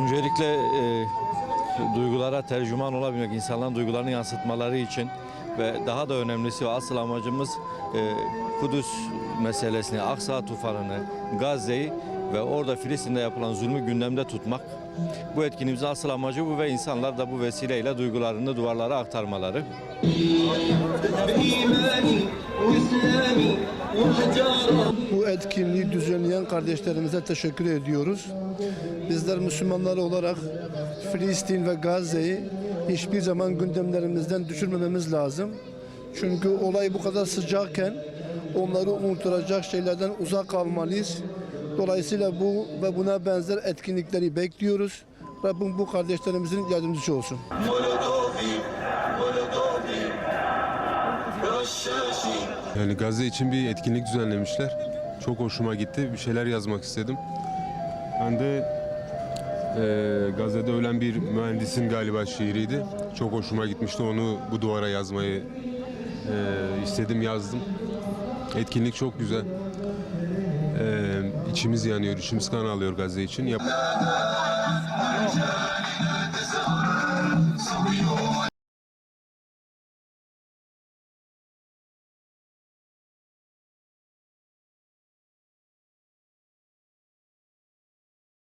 Öncelikle e, duygulara tercüman olabilmek, insanların duygularını yansıtmaları için ve daha da önemlisi ve asıl amacımız e, Kudüs meselesini, Aksa tufanını, Gazze'yi ve orada Filistin'de yapılan zulmü gündemde tutmak. Bu etkinliğimizin asıl amacı bu ve insanlar da bu vesileyle duygularını duvarlara aktarmaları. Bu etkinliği düzenleyen kardeşlerimize teşekkür ediyoruz. Bizler Müslümanlar olarak Filistin ve Gazze'yi hiçbir zaman gündemlerimizden düşürmememiz lazım. Çünkü olay bu kadar sıcakken onları unutturacak şeylerden uzak kalmalıyız. Dolayısıyla bu ve buna benzer etkinlikleri bekliyoruz. Rabbim bu kardeşlerimizin yardımcısı olsun. Yani Gazze için bir etkinlik düzenlemişler. Çok hoşuma gitti. Bir şeyler yazmak istedim. Ben de eee Gazze'de ölen bir mühendisin galiba şiiriydi. Çok hoşuma gitmişti. Onu bu duvara yazmayı eee, istedim, yazdım. Etkinlik çok güzel. Eee içimiz yanıyor, içimiz kan alıyor Gazze için. Yap-